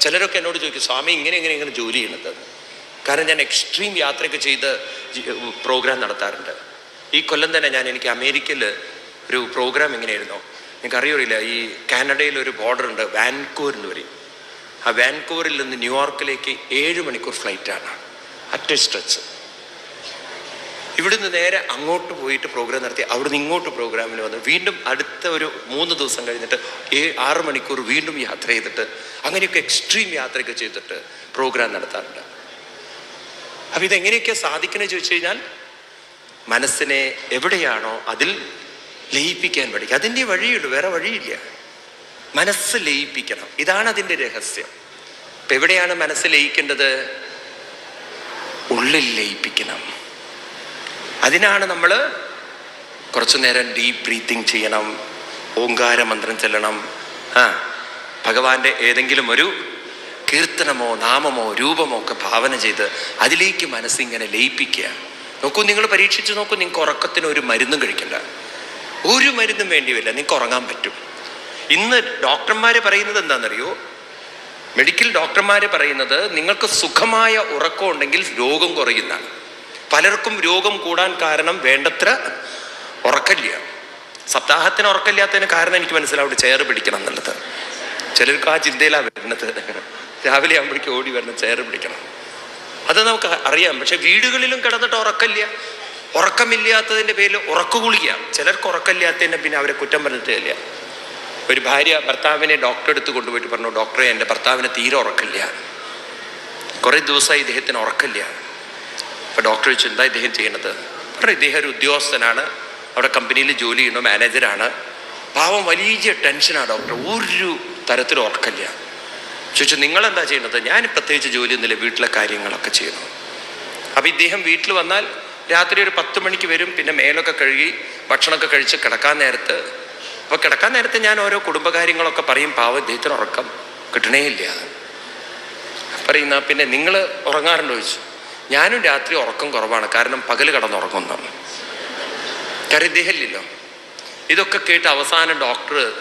ചിലരൊക്കെ എന്നോട് ചോദിക്കും സ്വാമി ഇങ്ങനെ ഇങ്ങനെ ഇങ്ങനെ ജോലി ചെയ്യണത് കാരണം ഞാൻ എക്സ്ട്രീം യാത്രയൊക്കെ ചെയ്ത് പ്രോഗ്രാം നടത്താറുണ്ട്. ഈ കൊല്ലം തന്നെ ഞാൻ എനിക്ക് അമേരിക്കയിൽ ഒരു പ്രോഗ്രാം എങ്ങനെയായിരുന്നു? നിങ്ങൾക്ക് അറിയില്ല ഈ കാനഡയിൽ ഒരു ബോർഡർ ഉണ്ട് വാൻകൂർ എന്ന് പറയും. ആ വാൻകൂറിൽ നിന്ന് ന്യൂയോർക്കിലേക്ക് ഏഴ് മണിക്കൂർ ഫ്ലൈറ്റാണ് അറ്റ് സ്ട്രെച്ച് ഇവിടുന്ന് നേരെ അങ്ങോട്ട് പോയിട്ട് പ്രോഗ്രാം നടത്തി അവിടുന്ന് ഇങ്ങോട്ട് പ്രോഗ്രാമിൽ വന്ന് വീണ്ടും അടുത്ത ഒരു മൂന്ന് ദിവസം കഴിഞ്ഞിട്ട് ഏ ആറ് മണിക്കൂർ വീണ്ടും യാത്ര ചെയ്തിട്ട് അങ്ങനെയൊക്കെ എക്സ്ട്രീം യാത്രയൊക്കെ ചെയ്തിട്ട് പ്രോഗ്രാം നടത്താറുണ്ട്. അപ്പം ഇതെങ്ങനെയൊക്കെ സാധിക്കണമെന്ന് ചോദിച്ചു കഴിഞ്ഞാൽ മനസ്സിനെ എവിടെയാണോ അതിൽ ലയിപ്പിക്കാൻ പഠിക്കുക അതിന്റെ വഴിയുള്ളൂ വേറെ വഴിയില്ല. മനസ്സ് ലയിപ്പിക്കണം ഇതാണ് അതിന്റെ രഹസ്യം. ഇപ്പം എവിടെയാണ് മനസ്സ് ലയിക്കേണ്ടത്? ഉള്ളിൽ ലയിപ്പിക്കണം. അതിനാണ് നമ്മൾ കുറച്ചു നേരം ഡീപ് ബ്രീത്തിങ് ചെയ്യണം ഓങ്കാര മന്ത്രം ചെല്ലണം. ആ ഭഗവാന്റെ ഏതെങ്കിലും ഒരു കീർത്തനമോ നാമമോ രൂപമോ ഒക്കെ ഭാവന ചെയ്ത് അതിലേക്ക് മനസ്സിങ്ങനെ ലയിപ്പിക്കുക. നോക്കൂ നിങ്ങൾ പരീക്ഷിച്ച് നോക്കൂ നിങ്ങൾക്ക് ഉറക്കത്തിന് ഒരു മരുന്നും കഴിക്കണ്ട. ഒരു മരുന്നും വേണ്ടിയില്ല നിങ്ങൾക്ക് ഉറങ്ങാൻ പറ്റും. ഇന്ന് ഡോക്ടർമാർ പറയുന്നത് എന്താണെന്നറിയോ? മെഡിക്കൽ ഡോക്ടർമാർ പറയുന്നത് നിങ്ങൾക്ക് സുഖമായ ഉറക്കം ഉണ്ടെങ്കിൽ രോഗം കുറയുന്നതാണ്. പലർക്കും രോഗം കൂടാൻ കാരണം വേണ്ടത്ര ഉറക്കമില്ല. സപ്താഹത്തിന് ഉറക്കമില്ലാത്തതിന് കാരണം എനിക്ക് മനസ്സിലാവും ചെയർ പിടിക്കണം എന്നുള്ളത്. ചിലർക്ക് ആ ചിന്തയിലാണ് വരുന്നത്. രാവിലെ ആകുമ്പോഴേക്കും ഓടി വരണം ചെയർ പിടിക്കണം. അത് നമുക്ക് അറിയാം. പക്ഷെ വീടുകളിലും കിടന്നിട്ട് ഉറക്കമില്ല. ഉറക്കമില്ലാത്തതിന്റെ പേരിൽ ഉറക്കുകുളിക്കുക ചിലർക്ക് ഉറക്കമില്ലാത്തതിന്റെ പിന്നെ അവരെ കുറ്റം പറഞ്ഞിട്ടില്ല ഒരു ഭാര്യ ഭർത്താവിനെ ഡോക്ടറെ അടുത്ത് കൊണ്ടുപോയിട്ട് പറഞ്ഞു ഡോക്ടറെ എന്റെ ഭർത്താവിനെ തീരെ ഉറക്കില്ല കുറേ ദിവസമായി ഇദ്ദേഹത്തിന് ഉറക്കില്ല അപ്പോൾ ഡോക്ടർ ചോദിച്ചു എന്താ ഇദ്ദേഹം ചെയ്യണത്? പറഞ്ഞു ഇദ്ദേഹം ഒരു ഉദ്യോഗസ്ഥനാണ്. അവിടെ കമ്പനിയിൽ ജോലി ചെയ്യുന്ന മാനേജറാണ്. പാവം വലിയ ടെൻഷനാണ് ഡോക്ടർ. ഒരു തരത്തിലും ഉറക്കല്ല ചോദിച്ചു നിങ്ങളെന്താ ചെയ്യുന്നത് ഞാൻ പ്രത്യേകിച്ച് ജോലിയൊന്നുമില്ല വീട്ടിലെ കാര്യങ്ങളൊക്കെ ചെയ്യുന്നു. അപ്പം ഇദ്ദേഹം വീട്ടിൽ വന്നാൽ രാത്രി ഒരു പത്ത് മണിക്ക് വരും പിന്നെ മേലൊക്കെ കഴുകി ഭക്ഷണമൊക്കെ കഴിച്ച് കിടക്കാൻ നേരത്ത്. അപ്പോൾ കിടക്കാൻ നേരത്തെ ഞാൻ ഓരോ കുടുംബകാര്യങ്ങളൊക്കെ പറയും പാവം ഇദ്ദേഹത്തിന് ഉറക്കം കിട്ടണേ ഇല്ല പറയുന്ന പിന്നെ നിങ്ങൾ ഉറങ്ങാറുണ്ടോ? ചോദിച്ചു. ഞാനും രാത്രി ഉറക്കം കുറവാണ്. കാരണം പകൽ കിടന്നുറങ്ങുന്നതാണ് കാര്യം ഇദ്ദേഹമില്ലല്ലോ ഇതൊക്കെ കേട്ട് അവസാനം ഡോക്ടർ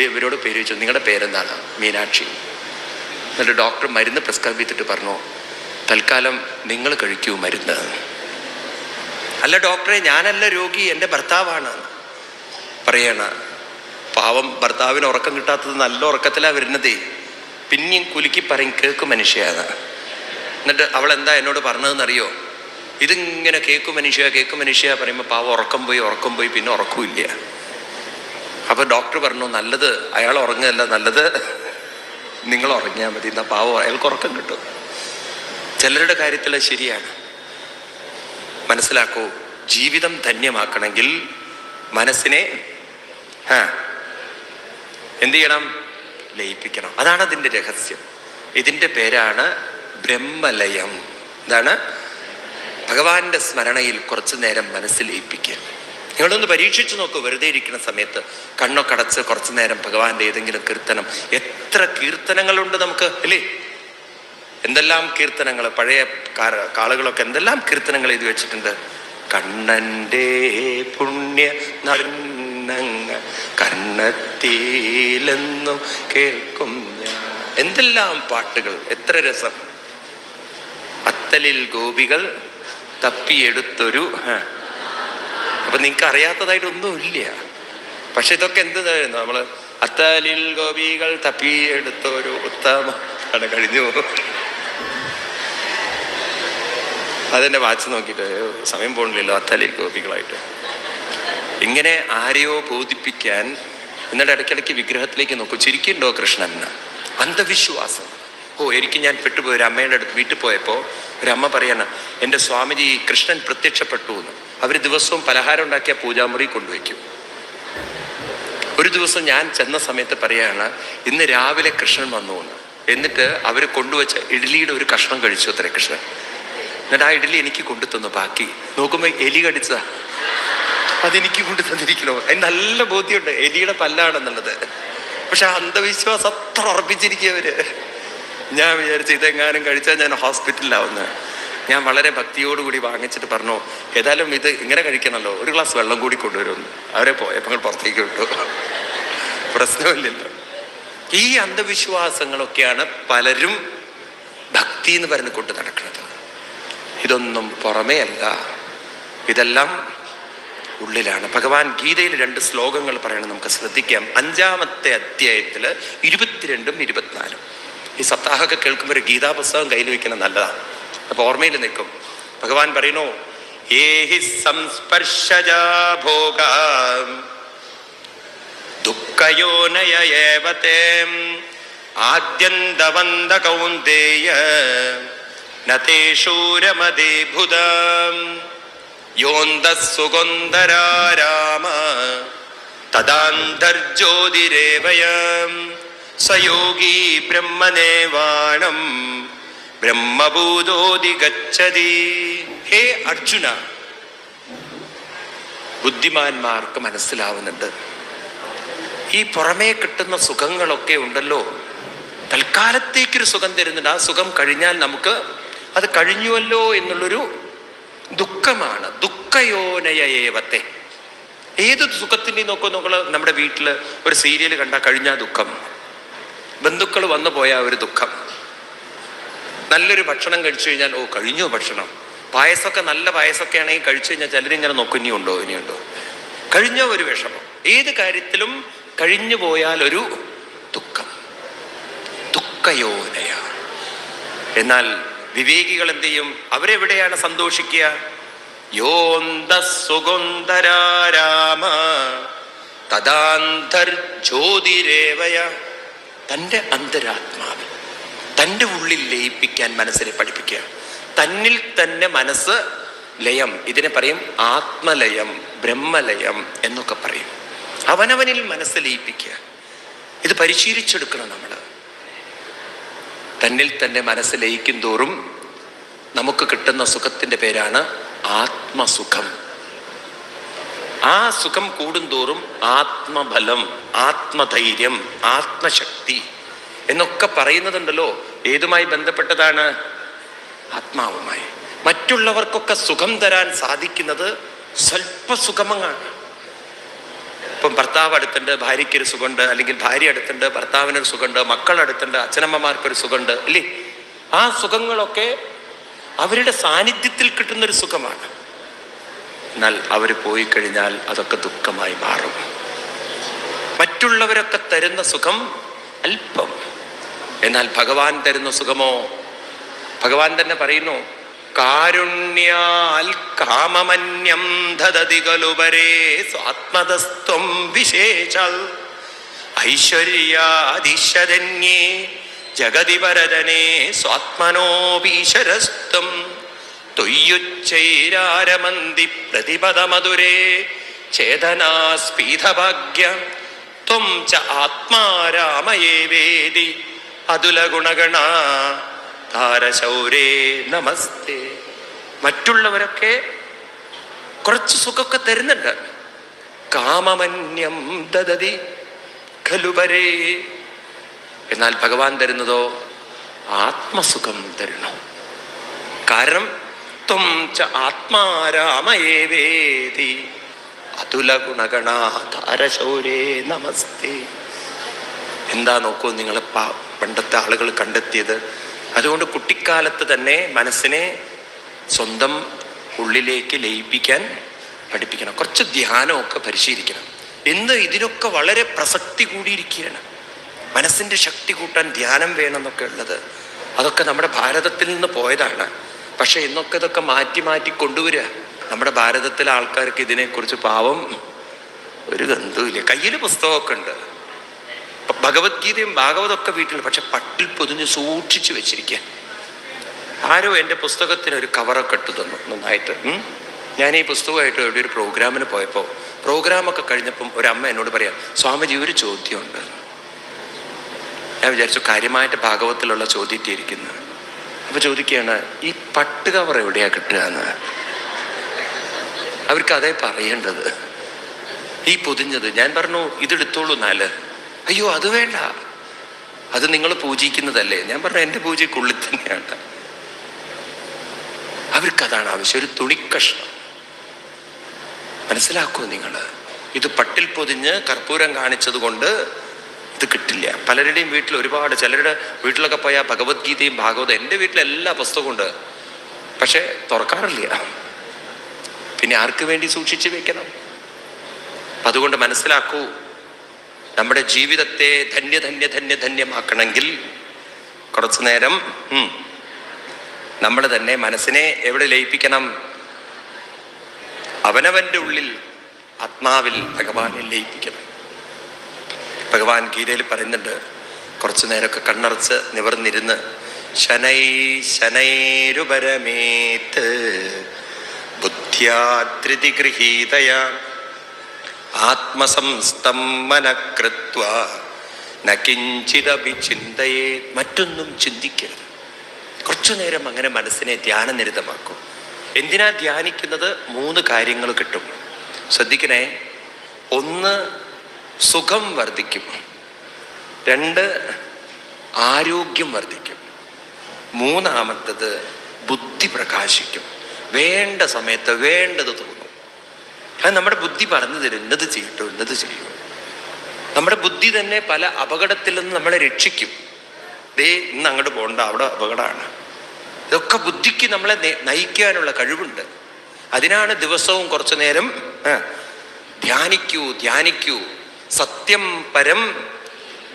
ഇവരോട് പേര് ചോദിച്ചു. നിങ്ങളുടെ പേരെന്താണ്? മീനാക്ഷി. എന്നിട്ട് ഡോക്ടർ മരുന്ന് പ്രിസ്ക്രൈബ് ചെയ്തിട്ട് പറഞ്ഞു തൽക്കാലം നിങ്ങൾ കഴിക്കൂ മരുന്ന്. അല്ല ഡോക്ടറെ ഞാനല്ല രോഗി എന്റെ ഭർത്താവാണ്. പറയണ പാവം ഭർത്താവിന് ഉറക്കം കിട്ടാത്തത് നല്ല ഉറക്കത്തിലാണ് വരുന്നതേ. പിന്നെയും കുലുക്കി പറയും കേക്ക് മനുഷ്യയാണ് എന്നിട്ട് അവൾ എന്താ എന്നോട് പറഞ്ഞതെന്നറിയോ? ഇതിങ്ങനെ കേക്ക് മനുഷ്യ കേക്ക് മനുഷ്യ പറയുമ്പോൾ പാവം ഉറക്കം പോയി ഉറക്കം പോയി പിന്നെ ഉറക്കുമില്ല അപ്പൊ ഡോക്ടർ പറഞ്ഞു നല്ലത് അയാൾ ഉറങ്ങുകയല്ല നല്ലത് നിങ്ങൾ ഉറങ്ങിയാൽ മതി. എന്നാ പാവം അയാൾക്ക് ഉറക്കം കിട്ടും. ചിലരുടെ കാര്യത്തിൽ ശരിയാണ്. മനസ്സിലാക്കൂ ജീവിതം ധന്യമാക്കണമെങ്കിൽ മനസ്സിനെ ആ എന്ത് ചെയ്യണം? ലയിപ്പിക്കണം. അതാണ് അതിന്റെ രഹസ്യം. ഇതിന്റെ പേരാണ് ബ്രഹ്മലയം. എന്താണ് ഭഗവാന്റെ സ്മരണയിൽ കുറച്ചു നേരം മനസ്സ് ലയിപ്പിക്കുക നിങ്ങളൊന്ന് പരീക്ഷിച്ചു നോക്കൂ വെറുതെ ഇരിക്കുന്ന സമയത്ത് കണ്ണൊക്കെ അടച്ച് കുറച്ചു നേരം ഭഗവാന്റെ ഏതെങ്കിലും കീർത്തനം. എത്ര കീർത്തനങ്ങളുണ്ട് നമുക്ക് അല്ലേ? എന്തെല്ലാം കീർത്തനങ്ങൾ പഴയ കാളുകളൊക്കെ എന്തെല്ലാം കീർത്തനങ്ങൾ എഴുതി വെച്ചിട്ടുണ്ട്? കണ്ണന്റെ പുണ്യ നന്നങ്ങ കണ്ണത്തിലെന്നും കേൾക്കും എന്തെല്ലാം പാട്ടുകൾ എത്ര രസം. അത്തലിൽ ഗോപികൾ തപ്പിയെടുത്തൊരു. അപ്പൊ നിങ്ങൾക്ക് അറിയാത്തതായിട്ടൊന്നുമില്ല പക്ഷെ ഇതൊക്കെ എന്തായിരുന്നു നമ്മൾ അത്തലിൽ ഗോപികൾ തപ്പിയെടുത്തൊരു ഉത്തമ ആണ് കഴിഞ്ഞു അതെന്നെ വാച്ച് നോക്കിയിട്ട് സമയം പോണില്ലല്ലോ അത്തലിൽ ഗോപികളായിട്ട്. ഇങ്ങനെ ആരെയോ ബോധിപ്പിക്കാൻ എന്നിട്ട് ഇടയ്ക്കിടയ്ക്ക് വിഗ്രഹത്തിലേക്ക് നോക്കും. ചിരിക്കുന്നുണ്ടോ കൃഷ്ണൻ അന്ധവിശ്വാസം. ഓ എനിക്ക് ഞാൻ പെട്ടുപോയി ഒരു അമ്മയുടെ അടുത്ത് വീട്ടിൽ പോയപ്പോൾ ഒരു അമ്മ പറയാണ് എന്റെ സ്വാമിജി കൃഷ്ണൻ പ്രത്യക്ഷപ്പെട്ടു എന്ന്. അവർ ദിവസവും പലഹാരം ഉണ്ടാക്കിയ പൂജാമുറി കൊണ്ടുവയ്ക്കും. ഒരു ദിവസം ഞാൻ ചെന്ന സമയത്ത് പറയാണ് ഇന്ന് രാവിലെ കൃഷ്ണൻ വന്നു എന്ന്. എന്നിട്ട് അവർ കൊണ്ടുവച്ച ഇഡ്ഡലിയുടെ ഒരു കഷ്ണം കഴിച്ചു അത്ര കൃഷ്ണൻ. എന്നിട്ട് ആ ഇഡ്ഡലി എനിക്ക് കൊണ്ടു തന്നു ബാക്കി. നോക്കുമ്പോൾ എലി കടിച്ചതാ. അതെനിക്ക് കൊണ്ടു തന്നിരിക്കണോ? അതിന് നല്ല ബോധ്യമുണ്ട് എലിയുടെ പല്ലാണെന്നുള്ളത്. പക്ഷെ അന്ധവിശ്വാസം അത്ര ഉറപ്പിച്ചിരിക്കുകവര് ഞാൻ വിചാരിച്ചു ഇതെങ്ങാനും കഴിച്ചാൽ ഞാൻ ഹോസ്പിറ്റലിലാവുന്നത് ഞാൻ വളരെ ഭക്തിയോടുകൂടി വാങ്ങിച്ചിട്ട് പറഞ്ഞു ഏതായാലും ഇത് ഇങ്ങനെ കഴിക്കണമല്ലോ ഒരു ഗ്ലാസ് വെള്ളം കൂടി കൊണ്ടുവരുമെന്ന് അവരെ പോയപ്പോൾ പുറത്തേക്ക് വിട്ടു. പ്രശ്നമില്ലല്ലോ. ഈ അന്ധവിശ്വാസങ്ങളൊക്കെയാണ് പലരും ഭക്തി എന്ന് പറഞ്ഞ് കൊണ്ട് നടക്കുന്നത്. ഇതൊന്നും പുറമേ അല്ല. ഇതെല്ലാം ഉള്ളിലാണ്. ഭഗവാൻ ഗീതയിൽ രണ്ട് ശ്ലോകങ്ങൾ പറയണം നമുക്ക് ശ്രദ്ധിക്കാം. അഞ്ചാമത്തെ അധ്യായത്തിൽ ഇരുപത്തിരണ്ടും ഇരുപത്തിനാലും. ഈ സപ്താഹമൊക്കെ കേൾക്കുമ്പോൾ ഒരു ഗീതാ പുസ്തകം കയ്യിൽ വെക്കണം നല്ലതാണ്. അപ്പോൾ ഓർമ്മയിൽ നിൽക്കും. ഭഗവാൻ പറയുന്നു ഏഹി സംസ്പർശജാ ഭോഗ ദുഃഖയോനയേവത്തെ ആദ്യന്തവന്ത കൗന്ദേയ നതേഷൂരമതേ ഭുത യോന്തസുഗന്ധരാരാമ തദാന്തർജ്യോതിരേവയം. സയോഗീ ബ്രഹ്മനേവാണം. ബ്രഹ്മഭൂതോതി ഗച്ഛതി. ഹേ അർജുന ബുദ്ധിമാന്മാർക്ക് മനസ്സിലാവുന്നുണ്ട്. ഈ പുറമേ കിട്ടുന്ന സുഖങ്ങളൊക്കെ ഉണ്ടല്ലോ. തൽക്കാലത്തേക്കൊരു സുഖം തരുന്നുണ്ട്. ആ സുഖം കഴിഞ്ഞാൽ നമുക്ക് അത് കഴിഞ്ഞുവല്ലോ എന്നുള്ളൊരു ദുഃഖമാണ്. ദുഃഖയോനയേവത്തെ ഏത് സുഖത്തിന്റെയും നോക്കോ നമ്മൾ നമ്മുടെ വീട്ടിൽ ഒരു സീരിയൽ കണ്ടാൽ കഴിഞ്ഞാൽ ദുഃഖം. ബന്ധുക്കൾ വന്നു പോയ ഒരു ദുഃഖം. നല്ലൊരു ഭക്ഷണം കഴിച്ചു കഴിഞ്ഞാൽ ഓ കഴിഞ്ഞു ഭക്ഷണം. പായസമൊക്കെ നല്ല പായസമൊക്കെ ആണെങ്കിൽ കഴിച്ചു കഴിഞ്ഞാൽ ചിലരിങ്ങനെ നോക്കും ഇനിയുണ്ടോ ഇനിയുണ്ടോ. കഴിഞ്ഞ ഒരു വിഷമം. ഏത് കാര്യത്തിലും കഴിഞ്ഞു പോയാൽ ഒരു ദുഃഖം. ദുഃഖയോനയ. എന്നാൽ വിവേകികൾ എന്ത് ചെയ്യും? അവരെവിടെയാണ് സന്തോഷിക്കുക? യോന്ത സുഗന്ധരാരാമ തദാന്തർജ്യോതിരേവയ തന്റെ അന്തരാത്മാവിൽ തന്റെ ഉള്ളിൽ ലയിപ്പിക്കാൻ മനസ്സിനെ പഠിപ്പിക്കുക. തന്നിൽ തന്നെ മനസ്സ് ലയം ഇതിനെ പറയും ആത്മലയം ബ്രഹ്മലയം എന്നൊക്കെ പറയും. അവനവനിൽ മനസ്സ് ലയിപ്പിക്കുക. ഇത് പരിശീലിച്ചെടുക്കണം നമ്മൾ. തന്നിൽ തന്നെ മനസ്സ് ലയിക്കും തോറും നമുക്ക് കിട്ടുന്ന സുഖത്തിന്റെ പേരാണ് ആത്മസുഖം. ആ സുഖം കൂടുന്തോറും ആത്മബലം ആത്മധൈര്യം ആത്മശക്തി എന്നൊക്കെ പറയുന്നതുണ്ടല്ലോ. ഏതുമായി ബന്ധപ്പെട്ടതാണ്? ആത്മാവുമായി. മറ്റുള്ളവർക്കൊക്കെ സുഖം തരാൻ സാധിക്കുന്നത് സ്വല്പ സുഖമങ്ങാണ് ഇപ്പം ഭർത്താവ് അടുത്തുണ്ട് ഭാര്യയ്ക്കൊരു സുഖമുണ്ട് അല്ലെങ്കിൽ ഭാര്യ അടുത്തുണ്ട് ഭർത്താവിനൊരു സുഖമുണ്ട് മക്കൾ അടുത്തുണ്ട് അച്ഛനമ്മമാർക്കൊരു സുഖമുണ്ട് അല്ലേ ആ സുഖങ്ങളൊക്കെ അവരുടെ സാന്നിധ്യത്തിൽ കിട്ടുന്നൊരു സുഖമാണ്. എന്നാൽ അവർ പോയി കഴിഞ്ഞാൽ അതൊക്കെ ദുഃഖമായി മാറും. മറ്റുള്ളവരൊക്കെ തരുന്ന സുഖം അല്പം. എന്നാൽ ഭഗവാൻ തരുന്ന സുഖമോ? ഭഗവാൻ തന്നെ പറയുന്നു കാരുണ്യാൽ കാമമന്യം ദദതി കലുപരേ സ്വാത്മതസ്ത്വം വിശേഷാൽ. ഐശ്വര്യാദിശരണ്യേ ജഗതി പരതനേ സ്വാത്മനോപീശരസ്ത്വം തൊയ്യുച്ചൈരാരമന്തി പ്രതിപദമധുരേ. ചേതനാസ്പീതഭാഗ്യ ത്വം ച ആത്മാരാമയേ വേദി. അതുലഗുണഗണ. താരശൗരേ നമസ്തേ. മറ്റുള്ളവരൊക്കെ കുറച്ച് സുഖമൊക്കെ തരുന്നുണ്ട്. കാമമന്യം ദദതി. ഖലുപരേ എന്നാൽ ഭഗവാൻ തരുന്നതോ? ആത്മസുഖം തരണം? കാരണം ത്വം ച ആത്മാരാമയേ വേദി. അതുല ഗുണഗണാധാരശൗരേ നമസ്തേ. എന്താ നോക്കൂ നിങ്ങൾ പണ്ടത്തെ ആളുകൾ കണ്ടെത്തിയത്? അതുകൊണ്ട് കുട്ടിക്കാലത്ത് തന്നെ മനസ്സിനെ സ്വന്തം ഉള്ളിലേക്ക് ലയിപ്പിക്കാൻ പഠിപ്പിക്കണം. കുറച്ച് ധ്യാനമൊക്കെ പരിശീലിക്കണം. ഇന്ന് ഇതിനൊക്കെ വളരെ പ്രസക്തി കൂടിയിരിക്കുകയാണ്. മനസ്സിന്റെ ശക്തി കൂട്ടാൻ ധ്യാനം വേണമെന്നൊക്കെ ഉള്ളത്. അതൊക്കെ നമ്മുടെ ഭാരതത്തിൽ നിന്ന് പോയതാണ്. പക്ഷെ ഇന്നൊക്കെ ഇതൊക്കെ മാറ്റി മാറ്റി കൊണ്ടുവരിക. നമ്മുടെ ഭാരതത്തിലെ ആൾക്കാർക്ക് ഇതിനെക്കുറിച്ച് പാവം ഒരു ഗന്ധവുമില്ല. കയ്യിൽ പുസ്തകമൊക്കെ ഉണ്ട്. ഭഗവത്ഗീതയും ഭാഗവതമൊക്കെ വീട്ടിൽ പക്ഷെ പട്ടിൽ പൊതിഞ്ഞ് സൂക്ഷിച്ചു വെച്ചിരിക്കുക. ആരോ എന്റെ പുസ്തകത്തിന് ഒരു കവറൊക്കെ ഇട്ടു തന്നു നന്നായിട്ട്. ഞാൻ ഈ പുസ്തകമായിട്ട് എവിടെ ഒരു പ്രോഗ്രാമിന് പോയപ്പോൾ പ്രോഗ്രാമൊക്കെ കഴിഞ്ഞപ്പം ഒരു അമ്മ എന്നോട് പറയാം സ്വാമിജി ഒരു ചോദ്യമുണ്ട്. ഞാൻ വിചാരിച്ചു കാര്യമായിട്ട് ഭാഗവത്തിലുള്ള ചോദ്യത്തിയിരിക്കുന്നു അപ്പൊ ചോദിക്കുകയാണ് ഈ പട്ട് കവർ എവിടെയാ കിട്ടുക എന്ന് അവർക്ക് അതേ പറയേണ്ടത്. ഈ പൊതിഞ്ഞത് ഞാൻ പറഞ്ഞു ഇതെടുത്തോളൂ നാല്. അയ്യോ അത് വേണ്ട. അത് നിങ്ങൾ പൂജിക്കുന്നതല്ലേ. ഞാൻ പറഞ്ഞു എന്റെ പൂജയ്ക്കുള്ളിൽ തന്നെയാണ്. അവർക്കതാണ് ആവശ്യം ഒരു തുണിക്കഷ്ണം. മനസ്സിലാക്കൂ നിങ്ങൾ ഇത് പട്ടിൽ പൊതിഞ്ഞ് കർപ്പൂരം കാണിച്ചത് കൊണ്ട് അത് കിട്ടില്ല. പലരുടെയും വീട്ടിൽ ഒരുപാട് ചിലരുടെ വീട്ടിലൊക്കെ പോയാൽ ഭഗവത്ഗീതയും ഭാഗവതം എന്റെ വീട്ടിൽ എല്ലാ പുസ്തകവും ഉണ്ട്. പക്ഷെ തുറക്കാറില്ല. പിന്നെ ആർക്ക് വേണ്ടി സൂക്ഷിച്ചു വെക്കണം? അതുകൊണ്ട് മനസ്സിലാക്കൂ നമ്മുടെ ജീവിതത്തെ ധന്യ ധന്യ ധന്യ ധന്യമാക്കണമെങ്കിൽ കുറച്ചു നേരം നമ്മൾ തന്നെ മനസ്സിനെ എവിടെ ലയിപ്പിക്കണം? അവനവന്റെ ഉള്ളിൽ ആത്മാവിൽ ഭഗവാനെ ലയിപ്പിക്കണം. ഭഗവാൻ ഗീതയിൽ പറയുന്നുണ്ട്. കുറച്ചു നേരമൊക്കെ കണ്ണടച്ച് നിവർന്നിരുന്ന് ശനൈ ശനൈരുപരമേത്ത് ബുദ്ധ്യാത്രിതി ഗൃഹീതയ ആത്മസംസ്തം ചിന്തയെ. മറ്റൊന്നും ചിന്തിക്കരുത്. കുറച്ചു നേരം അങ്ങനെ മനസ്സിനെ ധ്യാനനിരതമാക്കും. എന്തിനാ ധ്യാനിക്കുന്നത്? മൂന്ന് കാര്യങ്ങൾ കിട്ടും. ശ്രദ്ധിക്കണേ. ഒന്ന് സുഖം വർദ്ധിക്കും. രണ്ട് ആരോഗ്യം വർദ്ധിക്കും. മൂന്നാമത്തത് ബുദ്ധി പ്രകാശിക്കും. വേണ്ട സമയത്ത് വേണ്ടത് തോന്നും. അത് നമ്മുടെ ബുദ്ധി പറഞ്ഞു തരുന്നത് ചെയ്യട്ടോ ഇന്നത് ചെയ്യൂ. നമ്മുടെ ബുദ്ധി തന്നെ പല അപകടത്തിൽ നിന്ന് നമ്മളെ രക്ഷിക്കും. ദേ ഇന്ന് അങ്ങോട്ട് പോകണ്ട അവിടെ അപകടമാണ് ഇതൊക്കെ ബുദ്ധിക്ക് നമ്മളെ നയിക്കാനുള്ള കഴിവുണ്ട്. അതിനാണ് ദിവസവും കുറച്ചു നേരം ധ്യാനിക്കൂ ധ്യാനിക്കൂ. സത്യം പരം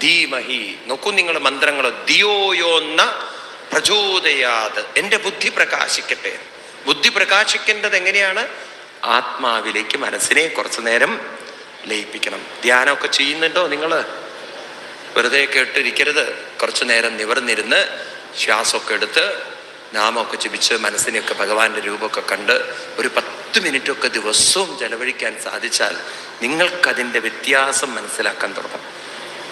ധീമഹി. നോക്കൂ നിങ്ങൾ മന്ത്രങ്ങൾ ദിയോയോന്ന പ്രചോദയാത്. എന്റെ ബുദ്ധി പ്രകാശിക്കട്ടെ. ബുദ്ധി പ്രകാശിക്കേണ്ടത് എങ്ങനെയാണ്? ആത്മാവിലേക്ക് മനസ്സിനെ കുറച്ചു നേരം ലയിപ്പിക്കണം. ധ്യാനമൊക്കെ ചെയ്യുന്നുണ്ടോ നിങ്ങൾ വെറുതെ കേട്ടിരിക്കരുത്. കുറച്ചു നേരം നിവർന്നിരുന്ന് ശ്വാസമൊക്കെ എടുത്ത് നാമമൊക്കെ ജപിച്ച് മനസ്സിനെയൊക്കെ ഭഗവാന്റെ രൂപമൊക്കെ കണ്ട് ഒരു പത്ത് മിനിറ്റൊക്കെ ദിവസവും ചെലവഴിക്കാൻ സാധിച്ചാൽ നിങ്ങൾക്കതിന്റെ വ്യത്യാസം മനസ്സിലാക്കാൻ തുടങ്ങും.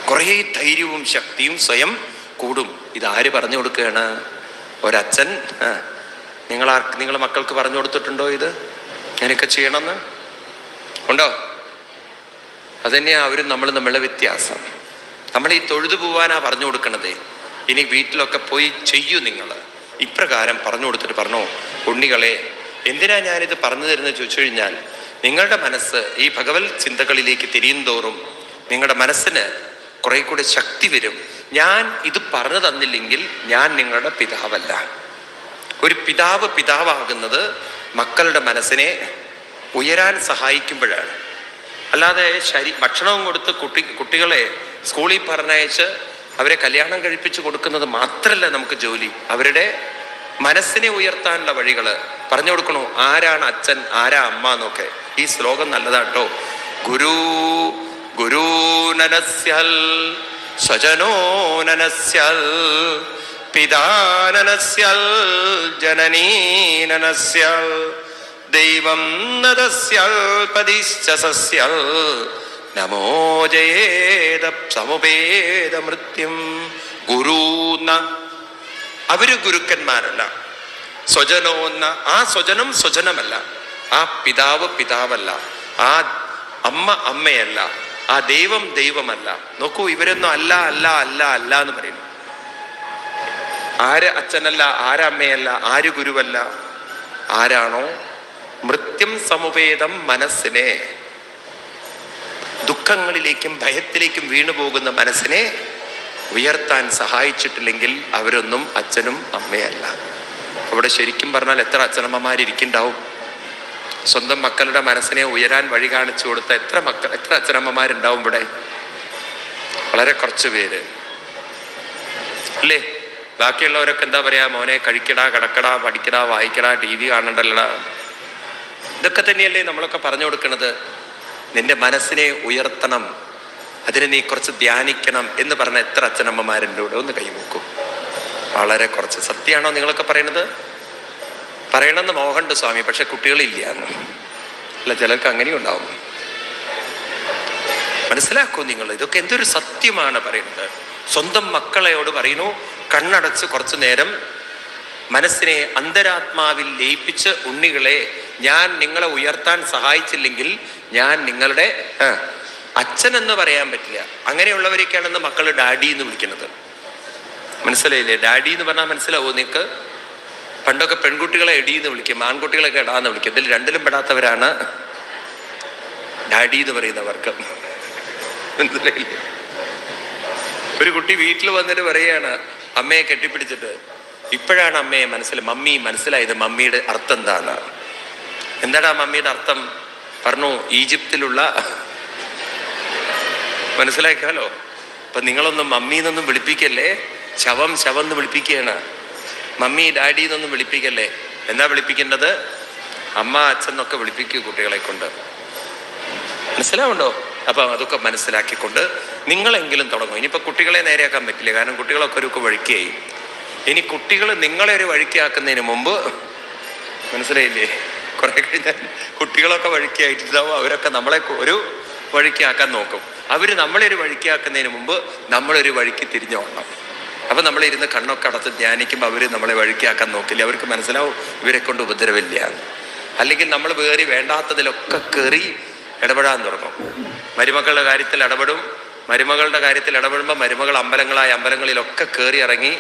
കുറേ ധൈര്യവും ശക്തിയും സ്വയം കൂടും. ഇതാര് പറഞ്ഞു കൊടുക്കുകയാണ്? ഒരച്ഛൻ. നിങ്ങൾ നിങ്ങളെ മക്കൾക്ക് പറഞ്ഞു കൊടുത്തിട്ടുണ്ടോ ഇത്? ഞാനൊക്കെ ചെയ്യണമെന്ന്? ഉണ്ടോ? അതന്നെയാ അവരും നമ്മൾ നമ്മളുടെ വ്യത്യാസം. നമ്മൾ ഈ തൊഴുതു പോവാനാ പറഞ്ഞു കൊടുക്കണത്. ഇനി വീട്ടിലൊക്കെ പോയി ചെയ്യൂ നിങ്ങൾ. ഇപ്രകാരം പറഞ്ഞു കൊടുത്തിട്ട് പറഞ്ഞോ ഉണ്ണികളെ എന്തിനാ ഞാനിത് പറഞ്ഞു തരുന്നത് ചോദിച്ചു കഴിഞ്ഞാൽ നിങ്ങളുടെ മനസ്സ് ഈ ഭഗവത് ചിന്തകളിലേക്ക് തിരിയും തോറും നിങ്ങളുടെ മനസ്സിന് കുറെ കൂടെ ശക്തി വരും. ഞാൻ ഇത് പറഞ്ഞു തന്നില്ലെങ്കിൽ ഞാൻ നിങ്ങളുടെ പിതാവല്ല. ഒരു പിതാവ് പിതാവാകുന്നത് മക്കളുടെ മനസ്സിനെ ഉയരാൻ സഹായിക്കുമ്പോഴാണ്. അല്ലാതെ ശരി ഭക്ഷണവും കൊടുത്ത് കുട്ടി കുട്ടികളെ സ്കൂളിൽ പറഞ്ഞയച്ച് അവരെ കല്യാണം കഴിപ്പിച്ച് കൊടുക്കുന്നത് മാത്രമല്ല നമുക്ക് ജോലി. അവരുടെ മനസ്സിനെ ഉയർത്താനുള്ള വഴികൾ പറഞ്ഞു കൊടുക്കണു. ആരാണ് അച്ഛൻ ആരാ അമ്മ എന്നൊക്കെ. ഈ ശ്ലോകം നല്ലതാട്ടോ. ഗുരു ഗുരൂനനസ്യൽ സ്വജനോ നനസ്യൽ പിതാനനസ്യൽ ജനനീനനസ്യൽ ദൈവം നദസ്യൽ പതിശ്ച സസ്യൽ നമോ ജയേത സമുപേത മൃത്യം ഗുരൂന്ന അവർ ഗുരുക്കന്മാരല്ല. സ്വജനോ എന്ന ആ സ്വജനം സ്വജനമല്ല. ആ പിതാവ് പിതാവല്ല. ആ അമ്മ അമ്മയല്ല. ആ ദൈവം ദൈവമല്ല. നോക്കൂ ഇവരൊന്നും അല്ല അല്ല അല്ല അല്ല എന്ന് പറയുന്നു. ആര് അച്ഛനല്ല ആരമ്മയല്ല ആര് ഗുരുവല്ല? ആരാണോ? മൃത്യം സമുപേതം മനസ്സിനെ. ദുഃഖങ്ങളിലേക്കും ഭയത്തിലേക്കും വീണുപോകുന്ന മനസ്സിനെ ഉയർത്താൻ സഹായിച്ചിട്ടില്ലെങ്കിൽ അവരൊന്നും അച്ഛനും അമ്മയല്ല. അവിടെ ശരിക്കും പറഞ്ഞാൽ എത്ര അച്ഛനമ്മമാരിക്കുണ്ടാവും സ്വന്തം മക്കളുടെ മനസ്സിനെ ഉയരാൻ വഴി കാണിച്ചു കൊടുത്ത എത്ര മക്കൾ എത്ര അച്ഛനമ്മമാരുണ്ടാവും ഇവിടെ? വളരെ കുറച്ച് പേര്. അല്ലേ? ബാക്കിയുള്ളവരൊക്കെ എന്താ പറയാ? മോനെ കഴിക്കടാ കിടക്കടാ പഠിക്കടാ വായിക്കടാ ടി വി കാണണ്ടല്ലടാ. ഇതൊക്കെ തന്നെയല്ലേ നമ്മളൊക്കെ പറഞ്ഞു കൊടുക്കുന്നത് നിന്റെ മനസ്സിനെ ഉയർത്തണം. അതിനെ നീ കുറച്ച് ധ്യാനിക്കണം എന്ന് പറഞ്ഞ എത്ര അച്ഛനമ്മമാരുടെ കൂടെ ഒന്ന് കൈമോക്കൂ വളരെ കുറച്ച്. സത്യമാണോ നിങ്ങളൊക്കെ പറയണത്? പറയണമെന്ന് മോഹണ്ട് സ്വാമി പക്ഷെ കുട്ടികളില്ല അല്ല ചിലർക്ക് അങ്ങനെയും ഉണ്ടാവും. മനസ്സിലാക്കൂ നിങ്ങൾ ഇതൊക്കെ എന്തൊരു സത്യമാണ് പറയുന്നത്. സ്വന്തം മക്കളെയോട് പറയുന്നു കണ്ണടച്ച് കുറച്ചു നേരം മനസ്സിനെ അന്തരാത്മാവിൽ ലയിപ്പിച്ച് ഉണ്ണികളെ ഞാൻ നിങ്ങളെ ഉയർത്താൻ സഹായിച്ചില്ലെങ്കിൽ ഞാൻ നിങ്ങളുടെ അച്ഛൻ എന്ന് പറയാൻ പറ്റില്ല. അങ്ങനെയുള്ളവരൊക്കെയാണെന്ന് മക്കൾ ഡാഡി എന്ന് വിളിക്കുന്നത്. മനസ്സിലായില്ലേ? ഡാഡി എന്ന് പറഞ്ഞാൽ മനസ്സിലാവോ നിങ്ങൾക്ക് പണ്ടൊക്കെ പെൺകുട്ടികളെ എടി എന്ന് വിളിക്കും ആൺകുട്ടികളൊക്കെ എടാന്ന് വിളിക്കും. ഇതിൽ രണ്ടിലും പെടാത്തവരാണ് ഡാഡി എന്ന് പറയുന്നവർക്ക് മനസ്സിലായില്ലേ? ഒരു കുട്ടി വീട്ടിൽ വന്നിട്ട് പറയാണ് അമ്മയെ കെട്ടിപ്പിടിച്ചിട്ട്. ഇപ്പോഴാണ് അമ്മയെ മനസ്സിൽ മമ്മി മനസ്സിലായത് മമ്മിയുടെ അർത്ഥം എന്താണ്? എന്താണ് ആ മമ്മിയുടെ അർത്ഥം? പറഞ്ഞു ഈജിപ്തിലുള്ള മനസ്സിലാക്കാലോ അപ്പൊ നിങ്ങളൊന്നും മമ്മിന്നൊന്നും വിളിപ്പിക്കല്ലേ? ശവം ശവം എന്ന് വിളിപ്പിക്കുകയാണ്. മമ്മി ഡാഡി എന്നൊന്നും വിളിപ്പിക്കല്ലേ? എന്താ വിളിപ്പിക്കേണ്ടത്? അമ്മ അച്ഛൻ എന്നൊക്കെ വിളിപ്പിക്കൂ കുട്ടികളെ കൊണ്ട്. മനസ്സിലാവുണ്ടോ? അപ്പൊ അതൊക്കെ മനസ്സിലാക്കിക്കൊണ്ട് നിങ്ങളെങ്കിലും തുടങ്ങും. ഇനിയിപ്പോ കുട്ടികളെ നേരെയാക്കാൻ പറ്റില്ല. കാരണം കുട്ടികളൊക്കെ ഒരു വഴിക്കായി. ഇനി കുട്ടികൾ നിങ്ങളെ ഒരു വഴിക്കാക്കുന്നതിന് മുമ്പ് മനസ്സിലായില്ലേ? കുറെ കഴിഞ്ഞാൽ കുട്ടികളൊക്കെ വഴിക്കായിട്ടുണ്ടാവും അവരൊക്കെ നമ്മളെ ഒരു വഴിക്കാക്കാൻ നോക്കും. അവർ നമ്മളെ ഒരു വഴിക്കാക്കുന്നതിന് മുമ്പ് നമ്മളൊരു വഴിക്ക് തിരിഞ്ഞു പോകണം അപ്പം നമ്മൾ ഇരുന്ന് കണ്ണൊക്കെ അടച്ച് ധ്യാനിക്കുമ്പോൾ അവർ നമ്മളെ വഴിക്കാക്കാൻ നോക്കില്ല. അവർക്ക് മനസ്സിലാവും ഇവരെ കൊണ്ട് ഉപദ്രവില്ല അല്ലെങ്കിൽ നമ്മൾ വേറി വേണ്ടാത്തതിലൊക്കെ കയറി ഇടപെടാൻ തുടങ്ങും. മരുമക്കളുടെ കാര്യത്തിൽ ഇടപെടും. മരുമകളുടെ കാര്യത്തിൽ ഇടപെടുമ്പോൾ മരുമകൾ അമ്പലങ്ങളായ അമ്പലങ്ങളിലൊക്കെ കയറി ഇറങ്ങി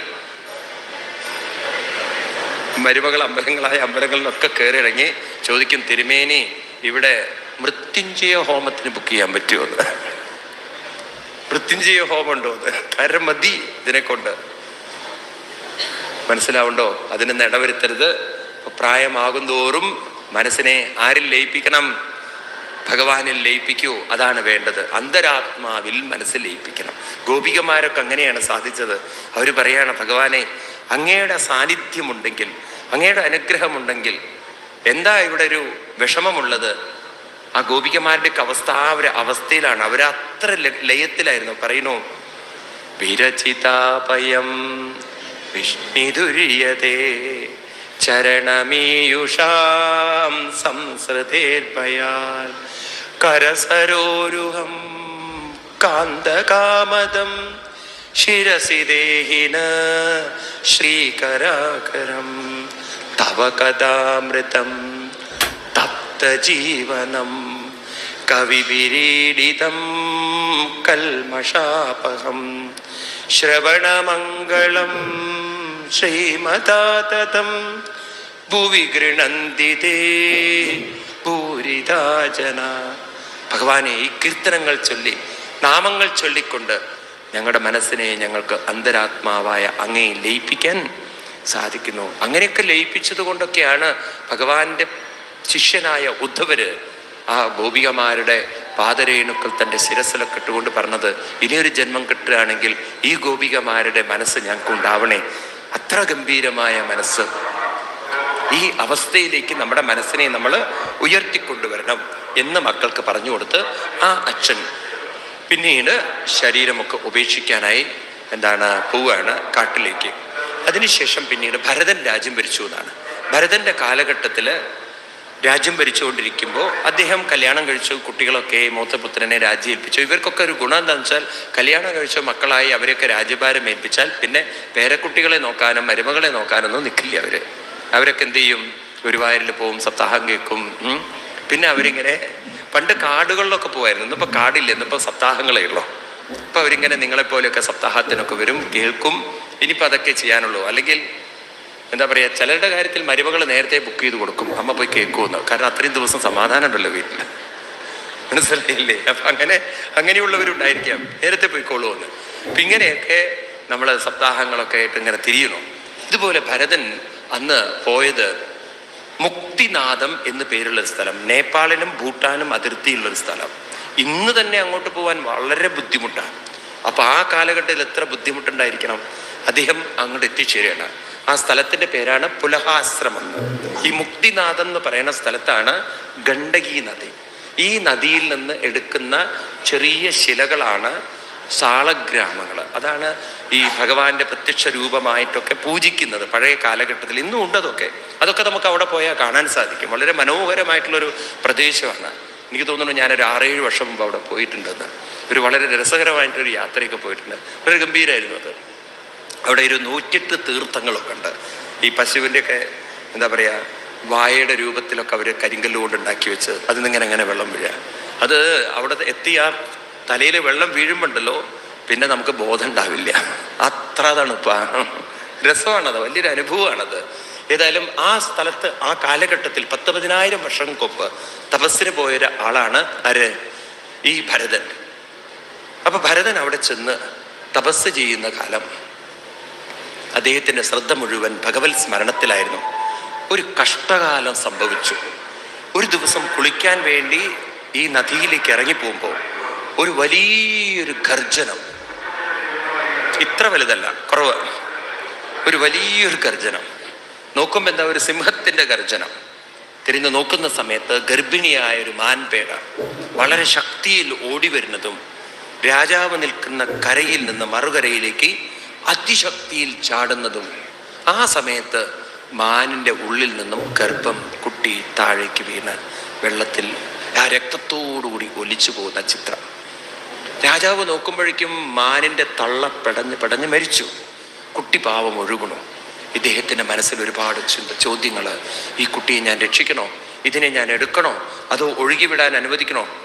മരുമകൾ അമ്പലങ്ങളായ അമ്പലങ്ങളിലൊക്കെ കയറി ഇറങ്ങി ചോദിക്കും തിരുമേനി ഇവിടെ മൃത്യുഞ്ജയ ഹോമത്തിന് ബുക്ക് ചെയ്യാൻ പറ്റുമോ? മൃത്യുഞ്ജയ ഹോമം ഉണ്ടോ പരമതി ഇതിനെ കൊണ്ട് മനസ്സിലാവുണ്ടോ? അതിന് നിടവരുത്തരുത്. പ്രായമാകും തോറും മനസ്സിനെ ആരിൽ ലയിപ്പിക്കണം? ഭഗവാനിൽ ലയിപ്പിക്കൂ. അതാണ് വേണ്ടത്. അന്തരാത്മാവിൽ മനസ്സിൽ ലയിപ്പിക്കണം. ഗോപികമാരൊക്കെ അങ്ങനെയാണ് സാധിച്ചത്. അവർ പറയാണ് ഭഗവാനെ അങ്ങയുടെ സാന്നിധ്യമുണ്ടെങ്കിൽ അങ്ങയുടെ അനുഗ്രഹമുണ്ടെങ്കിൽ എന്താ ഇവിടെ ഒരു വിഷമമുള്ളത്? ആ ഗോപികമാരുടെയൊക്കെ അവസ്ഥ ആ ഒരു അവസ്ഥയിലാണ്. അവർ അത്ര ലയത്തിലായിരുന്നു. പറയുന്നു വിരചിതാപയം വിഷ്ണിതുര്യതേ ചരണമീയുഷാം സംസൃതേർഭയാൽ കരസരോരുഹം കാന്തകാമദം ശിരസി ദേഹിന ശ്രീകരാകരം തവ കഥാമൃതം തപ്തജീവനം കവിവിരീഡിതം കൽമഷാപഹം ശ്രവണമംഗളം ശ്രീമതാതതം ഭുവി ഗൃണന്തി ഭൂരിതാജന ഭൂരിതാ ജന ഭഗവാനെ ഈ കീർത്തനങ്ങൾ ചൊല്ലി നാമങ്ങൾ ചൊല്ലിക്കൊണ്ട് ഞങ്ങളുടെ മനസ്സിനെ ഞങ്ങൾക്ക് അന്തരാത്മാവായ അങ്ങേ ലയിപ്പിക്കാൻ സാധിക്കുന്നു. അങ്ങനെയൊക്കെ ലയിപ്പിച്ചത് കൊണ്ടൊക്കെയാണ് ഭഗവാന്റെ ശിഷ്യനായ ഉദ്ധവര് ആ ഗോപികമാരുടെ പാദരേണുക്കൾ തന്റെ ശിരസിലൊക്കെ ഇട്ടുകൊണ്ട് പറഞ്ഞത് ഇനിയൊരു ജന്മം കിട്ടുകയാണെങ്കിൽ ഈ ഗോപികമാരുടെ മനസ്സ് ഞങ്ങൾക്ക് ഉണ്ടാവണേ. അത്ര ഗംഭീരമായ മനസ്സ്. ഈ അവസ്ഥയിലേക്ക് നമ്മുടെ മനസ്സിനെ നമ്മൾ ഉയർത്തിക്കൊണ്ടുവരണം എന്ന് മക്കൾക്ക് പറഞ്ഞു കൊടുത്ത് ആ അച്ഛൻ പിന്നീട് ശരീരമൊക്കെ ഉപേക്ഷിക്കാനായി എന്താണ് പോവുകയാണ് കാട്ടിലേക്ക്. അതിനുശേഷം പിന്നീട് ഭരതൻ രാജ്യം ഭരിച്ചു എന്നാണ്. ഭരതന്റെ കാലഘട്ടത്തിൽ രാജ്യം ഭരിച്ചുകൊണ്ടിരിക്കുമ്പോൾ അദ്ദേഹം കല്യാണം കഴിച്ചു കുട്ടികളൊക്കെ മൂത്തപുത്രനെ രാജ്യം ഏൽപ്പിച്ചു ഇവർക്കൊക്കെ ഒരു ഗുണം എന്താണെന്ന് വെച്ചാൽ കല്യാണം കഴിച്ച മക്കളായി അവരെയൊക്കെ രാജ്യഭാരം ഏൽപ്പിച്ചാൽ പിന്നെ പേരക്കുട്ടികളെ നോക്കാനും മരുമകളെ നോക്കാനൊന്നും നിൽക്കില്ല അവർ അവരൊക്കെ എന്ത് ചെയ്യും? ഗുരുവായൂരിൽ പോവും സപ്താഹം കേൾക്കും പിന്നെ അവരിങ്ങനെ പണ്ട് കാടുകളിലൊക്കെ പോകായിരുന്നു ഇന്നിപ്പോൾ കാടില്ല ഇന്നിപ്പോൾ സപ്താഹങ്ങളേ ഉള്ളൂ. അപ്പോൾ അവരിങ്ങനെ നിങ്ങളെപ്പോലെയൊക്കെ സപ്താഹത്തിനൊക്കെ വരും കേൾക്കും ഇനിയിപ്പോ അതൊക്കെ ചെയ്യാനുള്ളൂ. അല്ലെങ്കിൽ എന്താ പറയുക ചിലരുടെ കാര്യത്തിൽ മരുമകൾ നേരത്തെ ബുക്ക് ചെയ്ത് കൊടുക്കും. അമ്മ പോയി കേൾക്കുമെന്ന്. കാരണം അത്രയും ദിവസം സമാധാനം ഉണ്ടല്ലോ വീട്ടിൽ മനസ്സിലായില്ലേ? അപ്പം അങ്ങനെ അങ്ങനെയുള്ളവരുണ്ടായിരിക്കാം. നേരത്തെ പോയിക്കോളൂന്ന് അപ്പം ഇങ്ങനെയൊക്കെ നമ്മൾ സപ്താഹങ്ങളൊക്കെ ആയിട്ട് ഇങ്ങനെ തിരിയണം ഇതുപോലെ ഭരതൻ അന്ന് പോയത് മുക്തിനാഥം എന്ന് പേരുള്ളൊരു സ്ഥലം. നേപ്പാളിനും ഭൂട്ടാനും അതിർത്തിയുള്ളൊരു സ്ഥലം. ഇന്ന് തന്നെ അങ്ങോട്ട് പോകാൻ വളരെ ബുദ്ധിമുട്ടാണ്. അപ്പൊ ആ കാലഘട്ടത്തിൽ എത്ര ബുദ്ധിമുട്ടുണ്ടായിരിക്കണം? അദ്ദേഹം അങ്ങോട്ട് എത്തിച്ചേരുകയാണ്. ആ സ്ഥലത്തിന്റെ പേരാണ് പുലഹാശ്രമം. ഈ മുക്തിനാഥം എന്ന് പറയുന്ന സ്ഥലത്താണ് ഗണ്ഡകി നദി. ഈ നദിയിൽ നിന്ന് എടുക്കുന്ന ചെറിയ ശിലകളാണ് സാളഗ്രാമങ്ങൾ അതാണ് ഈ ഭഗവാന്റെ പ്രത്യക്ഷ രൂപമായിട്ടൊക്കെ പൂജിക്കുന്നത് പഴയ കാലഘട്ടത്തിൽ. ഇന്നും ഉണ്ട് അതൊക്കെ. അതൊക്കെ നമുക്ക് അവിടെ പോയാൽ കാണാൻ സാധിക്കും. വളരെ മനോഹരമായിട്ടുള്ളൊരു പ്രദേശമാണ്. എനിക്ക് തോന്നുന്നു ഞാനൊരു ആറേഴ് വർഷം മുമ്പ് അവിടെ പോയിട്ടുണ്ടെന്ന്. ഒരു വളരെ രസകരമായിട്ടൊരു യാത്രയൊക്കെ പോയിട്ടുണ്ട്. വളരെ ഗംഭീരമായിരുന്നു അത്. അവിടെ ഒരു നൂറ്റെട്ട് തീർത്ഥങ്ങളൊക്കെ ഉണ്ട്. ഈ പശുവിന്റെയൊക്കെ എന്താ പറയുക വായയുടെ രൂപത്തിലൊക്കെ അവർ കരിങ്കല്ല് കൊണ്ട് ഉണ്ടാക്കി വെച്ച് അതിൽ നിന്നിങ്ങനെ അങ്ങനെ വെള്ളം വീഴുക. അത് അവിടെ എത്തിയ തലയിൽ വെള്ളം വീഴുമ്പോണ്ടല്ലോ പിന്നെ നമുക്ക് ബോധം ഉണ്ടാവില്ല. അത്ര തണുപ്പാ രസമാണത് വലിയൊരു അനുഭവമാണത്. ഏതായാലും ആ സ്ഥലത്ത് ആ കാലഘട്ടത്തിൽ പത്ത് പതിനായിരം വർഷം കൊമ്പ് തപസ്സിന് പോയൊരു ആളാണ് ആര്? ഈ ഭരതൻ. അപ്പൊ ഭരതൻ അവിടെ ചെന്ന് തപസ് ചെയ്യുന്ന കാലം അദ്ദേഹത്തിന്റെ ശ്രദ്ധ മുഴുവൻ ഭഗവത് സ്മരണത്തിലായിരുന്നു. ഒരു കഷ്ടകാലം സംഭവിച്ചു. ഒരു ദിവസം കുളിക്കാൻ വേണ്ടി ഈ നദിയിലേക്ക് ഇറങ്ങിപ്പോകുമ്പോൾ ഒരു വലിയൊരു ഗർജനം. ഇത്ര വലുതല്ല കുറവ്. ഒരു വലിയൊരു ഗർജനം. നോക്കുമ്പോൾ എന്താ ഒരു സിംഹത്തിന്റെ ഗർജനം. തിരിഞ്ഞു നോക്കുന്ന സമയത്ത് ഗർഭിണിയായ ഒരു മാൻപേട വളരെ ശക്തിയിൽ ഓടി വരുന്നതും രാജാവ് നിൽക്കുന്ന കരയിൽ നിന്ന് മറുകരയിലേക്ക് അതിശക്തിയിൽ ചാടുന്നതും ആ സമയത്ത് മാനിന്റെ ഉള്ളിൽ നിന്നും ഗർഭം കുട്ടി താഴേക്ക് വീണ് വെള്ളത്തിൽ ആ രക്തത്തോടുകൂടി ഒലിച്ചു പോകുന്ന ചിത്രം. രാജാവ് നോക്കുമ്പോഴേക്കും മാനിന്റെ തള്ള പെടഞ്ഞ് പെടഞ്ഞ് മരിച്ചു. കുട്ടി പാവം ഒഴുകണു. ഇദ്ദേഹത്തിന്റെ മനസ്സിൽ ഒരുപാട് ചിന്ത ചോദ്യങ്ങൾ ഈ കുട്ടിയെ ഞാൻ രക്ഷിക്കണോ? ഇതിനെ ഞാൻ എടുക്കണോ? അതോ ഒഴുകിവിടാൻ അനുവദിക്കണോ?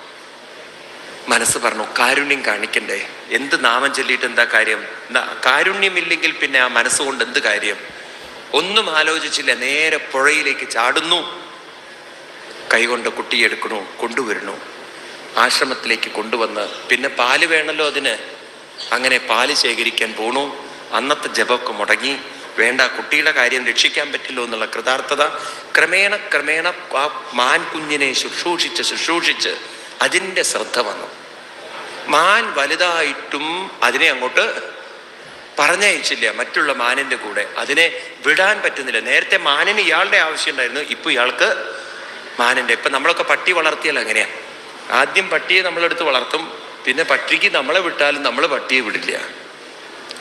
മനസ്സ് പറഞ്ഞു കാരുണ്യം കാണിക്കണ്ടേ? എന്ത് നാമം ചൊല്ലിയിട്ട് എന്താ കാര്യം? കാരുണ്യം കാരുണ്യമില്ലെങ്കിൽ പിന്നെ ആ മനസ്സുകൊണ്ട് എന്ത് കാര്യം? ഒന്നും ആലോചിച്ചില്ല നേരെ പുഴയിലേക്ക് ചാടുന്നു. കൈകൊണ്ട് കുട്ടിയെടുക്കണു കൊണ്ടുവരണു ആശ്രമത്തിലേക്ക് കൊണ്ടുവന്ന് പിന്നെ പാൽ വേണമല്ലോ അതിന്. അങ്ങനെ പാൽ ശേഖരിക്കാൻ പോണു. അന്നത്തെ ജപമൊക്കെ മുടങ്ങി. വേണ്ട കുട്ടിയുടെ കാര്യം രക്ഷിക്കാൻ പറ്റില്ലോ എന്നുള്ള കൃതാർത്ഥത. ക്രമേണ ക്രമേണ ആ മാൻ കുഞ്ഞിനെ ശുശ്രൂഷിച്ച് ശുശ്രൂഷിച്ച് അതിന്റെ ശ്രദ്ധ വന്നു. മാൻ വലുതായിട്ടും അതിനെ അങ്ങോട്ട് പറഞ്ഞയച്ചില്ല. മറ്റുള്ള മാനിന്റെ കൂടെ. അതിനെ വിടാൻ പറ്റുന്നില്ല. നേരത്തെ മാനിന് ഇയാളുടെ ആവശ്യം ഉണ്ടായിരുന്നു. ഇപ്പം ഇയാൾക്ക് മാനിന്റെ. ഇപ്പം നമ്മളൊക്കെ പട്ടി വളർത്തിയാൽ അങ്ങനെയാ. ആദ്യം പട്ടിയെ നമ്മളെടുത്ത് വളർത്തും. പിന്നെ പട്ടിക്ക് നമ്മളെ വിട്ടാലും നമ്മൾ പട്ടിയെ വിടില്ല.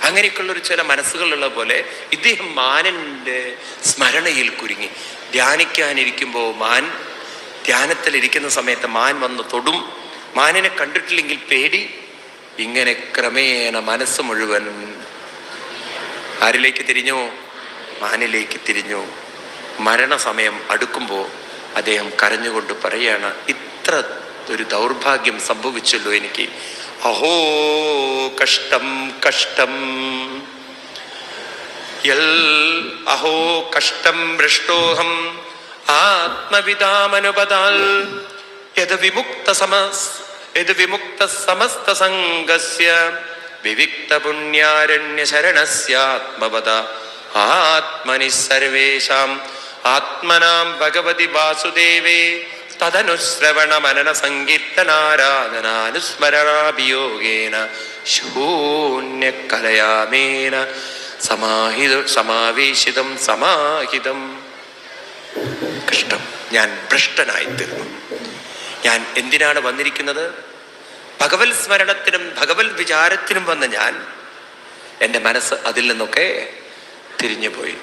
അങ്ങനെയൊക്കെയുള്ള ഒരു ചില മനസ്സുകളുള്ള പോലെ ഇദ്ദേഹം മാനന്റെ സ്മരണയിൽ കുരുങ്ങി. ധ്യാനിക്കാനിരിക്കുമ്പോൾ മാൻ ധ്യാനത്തിലിരിക്കുന്ന സമയത്ത് മാൻ വന്ന് തൊടും. മാനിനെ കണ്ടിട്ടില്ലെങ്കിൽ പേടി. ഇങ്ങനെ ക്രമേണ മനസ്സ് മുഴുവൻ ആരിലേക്ക് തിരിഞ്ഞു? മാനിലേക്ക് തിരിഞ്ഞു. മരണസമയം അടുക്കുമ്പോൾ അദ്ദേഹം കരഞ്ഞുകൊണ്ട് പറയാണ് ഇത്ര ഒരു ദൗർഭാഗ്യം സംഭവിച്ചല്ലോ എനിക്ക്. അഹോ കഷ്ടം കഷ്ടം. യൽ അഹോ കഷ്ടം ഭ്രഷ്ടോഹം. ആത്മവിതാമനുപതാൽ യത് വിമുക്ത സമസ് യത് വിമുക്ത സമസ്ത സംഘസ്യ വിവിക്ത പുണ്യാരണ്യ ശരണസ്യാത്മവത ആത്മനി സർവേഷാം ആത്മനാം ഭഗവതി വാസുദേവേ. തദനുശ്രവണ മനന സങ്കീർത്തനാരാധനാനുസ്മരണാഭിയോഗേന. ശൂന്യകലയാമേന സമാഹിത സമാവേശിതം സമാഹിതം. കഷ്ടം. ഞാൻ ഭ്രഷ്ടനായിത്തീർന്നു. ഞാൻ എന്തിനാണ് വന്നിരിക്കുന്നത്? ഭഗവത് സ്മരണത്തിനും ഭഗവത് വിചാരത്തിനും വന്ന ഞാൻ എന്റെ മനസ്സ് അതിൽ നിന്നൊക്കെ തിരിഞ്ഞുപോയി.